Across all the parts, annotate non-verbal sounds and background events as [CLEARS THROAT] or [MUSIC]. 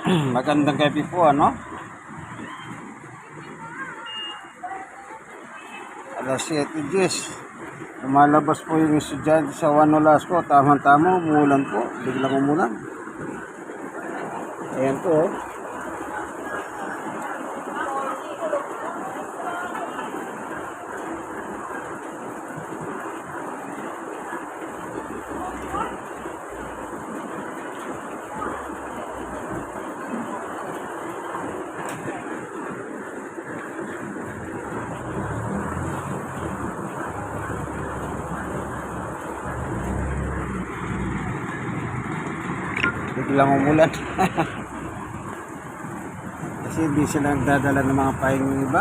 [CLEARS THROAT] Magandang gabi po, ano? Alas 7.10. Lumalabas po yung estudyante sa Juan Nolasco. Tama-tama, umuulan po. Biglang umulan. Ayan po, oh. Biglang umulan. [LAUGHS] Kasi hindi sila nagdadala ng mga paing ng iba.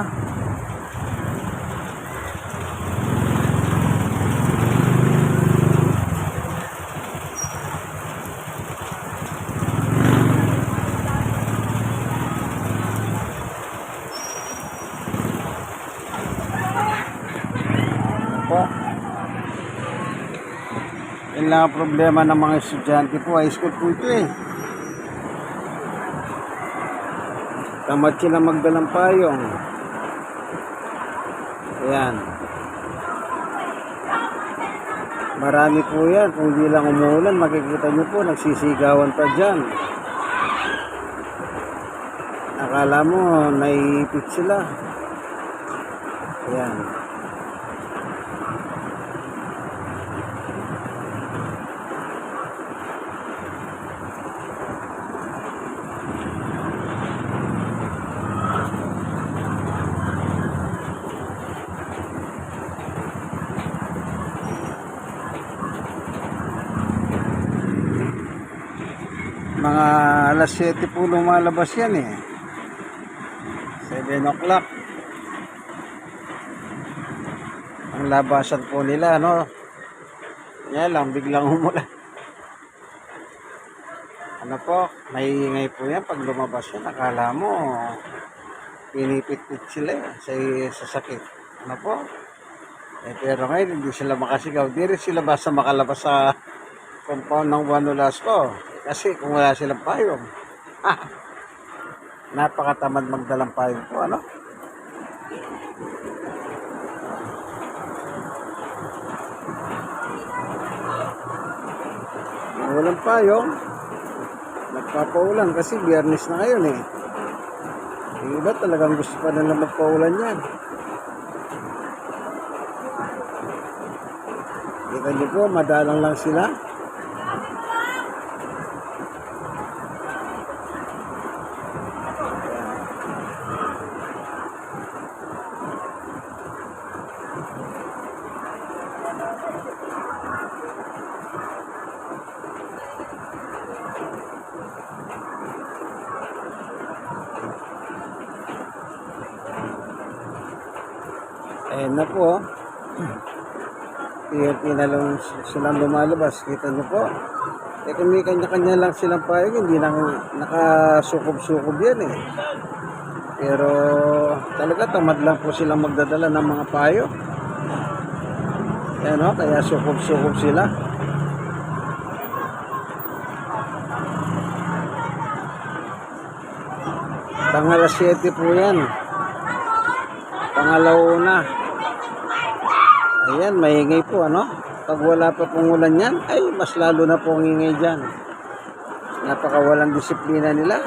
Ang problema ng mga estudyante po. High school po ito eh. Tamad sila magdalang payong. Ayan. Marami po yan. Kung di lang umuulan, makikita nyo po, nagsisigawan pa dyan. Akala mo, naiipit sila. Ayan. Mga alas 7 po lumalabas yan eh. 7 o'clock. Ang labasan po nila, no? Yan lang, biglang umulan. Ano po, naiingay po yan pag lumabas yan. Akala mo, pinipit-pit sila eh, sa, sa. Ano po? Eh, pero ngayon, hindi sila makasigaw. Di sila basta makalabas sa compound ng Juan Nolasco. Kasi kung wala silang payong. Napakatamad magdalang payong po, ano? Walang payong, nagpapaulan kasi biyernes na ngayon eh. Yung iba talagang gusto pa nila magpaulan yan. Kita niyo po, madalang lang sila. Ayan na po. oh. PRP na lang silang lumalabas. Kita niyo po. Eh kung may kanya-kanya lang silang payag, hindi na nakasukob-sukob yan eh. Pero talaga tamad lang po silang magdadala ng mga payo. Yan o, kaya sukob-sukob sila. Pangalas 7 po yan. Pangalauna. Ayan, maingay po, ano? Pag wala pa pong ulan yan, ay, mas lalo na pong ingay dyan. Napakawalang disiplina nila.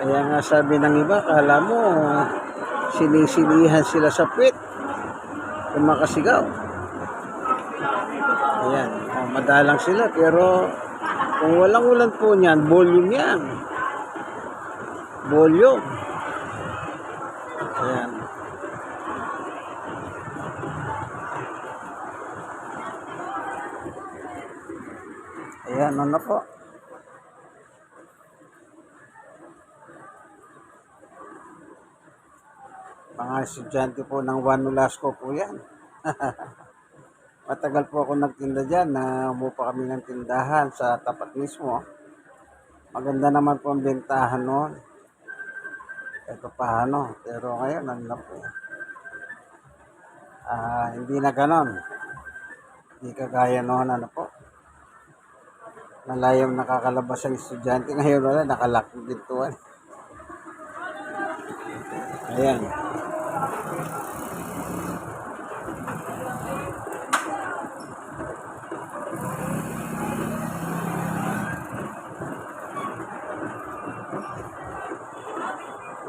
Kaya nga sabi ng iba, kala mo, sinisilihan sila sa puwit. Kung makasigaw. Ayan, oh, madalang sila, pero kung walang ulan po niyan, volume yan. Volume. Ayan. Ano po. Mga estudyante po ng Juan Nolasco po yan. [LAUGHS] Matagal po ako nagtinda dyan na umupa kami ng tindahan sa tapat mismo. Maganda naman po ang bentahan noon. Ito paano. Pero ngayon, ano na po. Ah, hindi na ganon. Hindi kagaya noon, ano po. Malayong nakakalabas ang estudyante. [LAUGHS] Ngayon wala, nakalock yung pintuan. Ayan.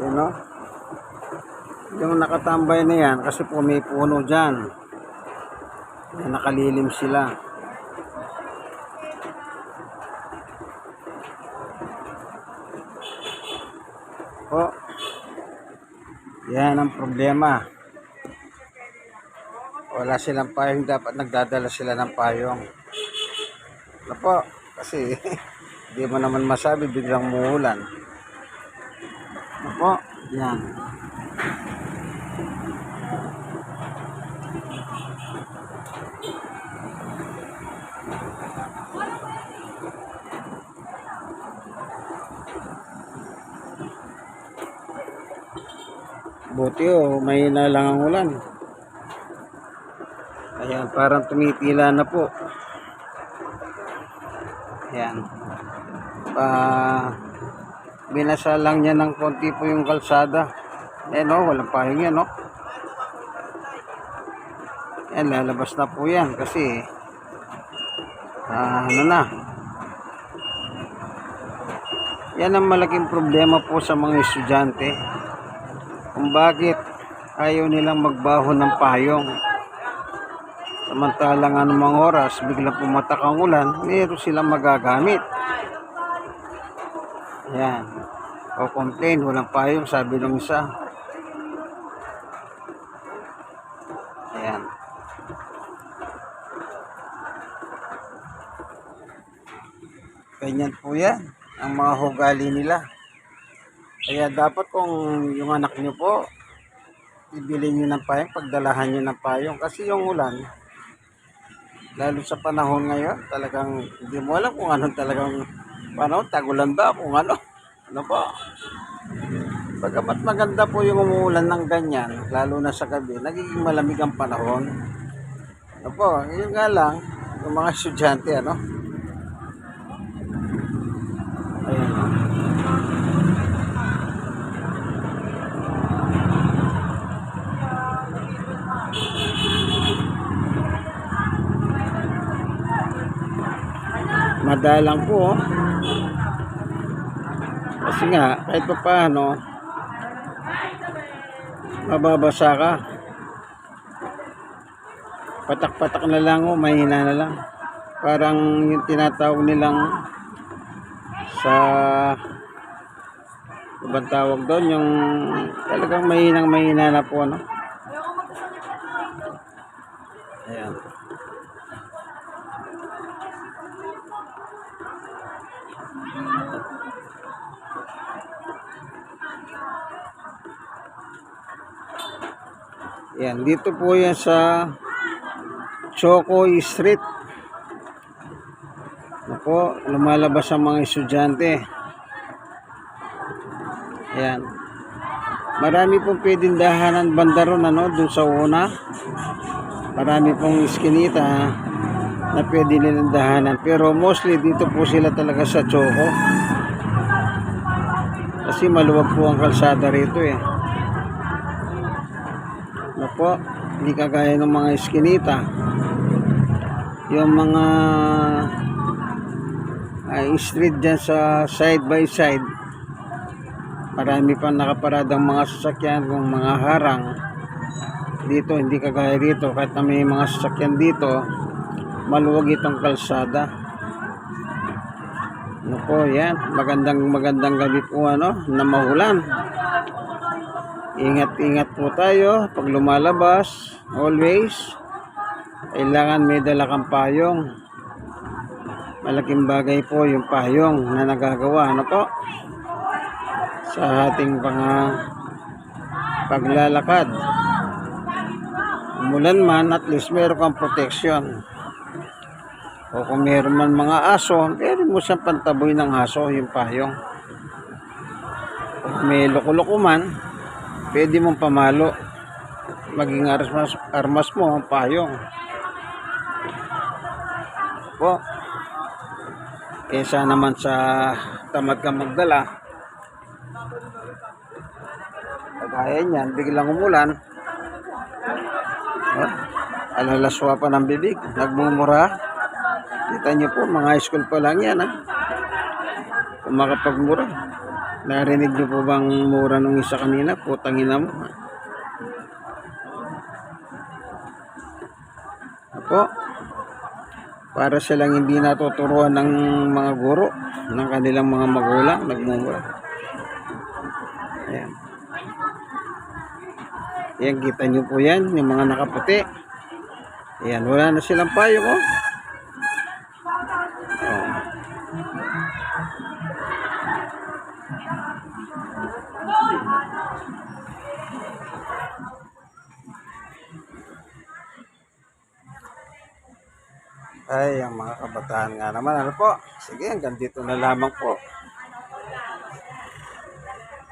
Yun no? Yung nakatambay na yan, kasi po may puno dyan. Yan, nakalilim sila. Po. Yan ang problema. Wala silang payong, dapat nagdadala sila ng payong. Ano po? Kasi [LAUGHS] hindi mo naman masabi biglang muulan. Ano po? Yan. Buti oh, may na lang ang ulan. Ayan, parang tumitila na po. Ayan. Pa binasa lang niya ng konti po yung kalsada. Eh no, walang pahing yan, no? Yan, lalabas na po yan kasi ah, ano na. Yan ang malaking problema po sa mga estudyante kung bakit ayaw nilang magbaho ng payong. Samantalang anumang oras, biglang pumatak ang ulan, meron silang magagamit. Yan. O complain, walang payong, sabi ng isa. Ayan. Ganyan po yan, ang mga hugali nila. Kaya dapat kung yung anak nyo po, ibili nyo ng payong, pagdalahan nyo ng payong. Kasi yung ulan, lalo sa panahon ngayon, talagang hindi mo alam kung anong talagang panahon, tagulan ba, kung ano. Ano po? Pagkapat maganda po yung umuulan ng ganyan, lalo na sa gabi, nagiging malamig ang panahon. Ano po, yun nga lang, yung mga estudyante, ano? Madalang po, oh. Kasi nga, kahit pa paano, mababasa ka. Patak-patak na lang o, mahina na lang. Parang yung tinatawag nilang sa ibang tawag doon, yung talagang mahinang mahina na po, ano? Yan, dito po yan sa Choco Street. Ako, lumalabas ang mga estudyante. Yan. Marami pong pwedeng dahanan banda ron, ano, dun sa una. Marami pong iskinita na pwede nilang dahanan. Pero mostly dito po sila talaga sa Choco. Kasi maluwag po ang kalsada rito eh. Po, hindi kagaya ng mga eskinita. Yung mga ay street dyan sa side by side. Marami pang nakaparadang mga sasakyan kung mga harang. Dito, hindi kagaya dito. Kahit na may mga sasakyan dito, maluwag itong kalsada. Ano po, yan. Magandang magandang gabi po ano, na mahulan. Ingat-ingat po tayo pag lumalabas. Always. Kailangan may dala kang payong. Malaking bagay po yung payong na nagagawa. Ano po? Sa ating mga paglalakad. Umulan man, at least meron kang protection. O kung meron man mga aso, pwede mo siyang pantaboy ng aso, yung payong. Kung may loko-loko man, pwede mong pamalo. Maging armas, armas mo ang payong. Po. Kesa naman sa tamad ka magdala. Kagaya niyan, biglang umulan. Oh, alalaswa pa ng bibig, nagmumura. Kita niyo po, mga high school pa lang yan ha. Kung makapagmura. Narinig niyo po bang mura nung isa kanina? Putang ina mo. Ako, para silang hindi natuturuan ng mga guro, ng kanilang mga magulang, nagmumura. Ayan. Ayan, kita nyo po yan, yung mga nakaputi. Ayan, wala na silang payo ko. Oh. Ay, ang mga kabataan nga naman. Ano po? Sige, hanggang dito na lamang po.